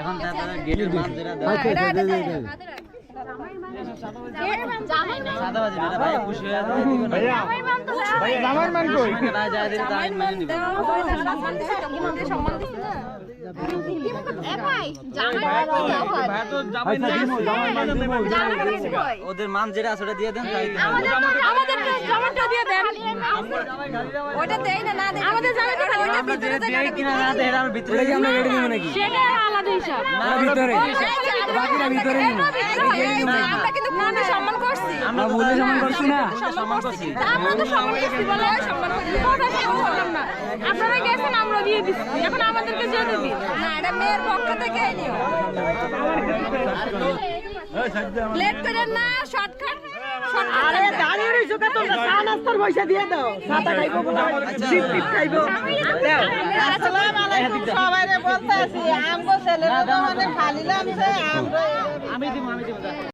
এখন গেটের মাছ যেটা হয়ে মান মেনে ওদের মান যেটা আছে ওটা দিয়ে দেন তাই দিয়ে দেন। ওটা দেই না না দেই আমাদের জামাটা ওটা আমরা যেটা দেই কিনা না দেই আমরা ভিতরে কি আমরা রেডি দিব নাকি সেটা আলাদা হিসাব। না ভিতরে বাকিটা ভিতরে আমরা কিন্তু পুরোটা সম্মান করছি। আমরা বলে সম্মান করছি না। সম্মান করছি। আমরা তো সম্মান করছি বলে সম্মান করছি পুরোটা সম্মান করলাম না? আপনারা গেছেন আমরা দিয়ে দিচ্ছি। এখন আমাদেরকে যেতে দিন না এটা মেয়ের পক্ষ থেকে নিও। লেট করেন না শর্টকাট। রইছো কত চা নাস্তার পয়সা দিয়ে দাও। চাটা খাইবো জিপ টিপ খাইবো। দাও। আসসালামু আলাইকুম। সবাইরে বলতে আছি আমগো ছেলেরা তো মানে খালি লামছে আমরা আমি দিব আমি দিব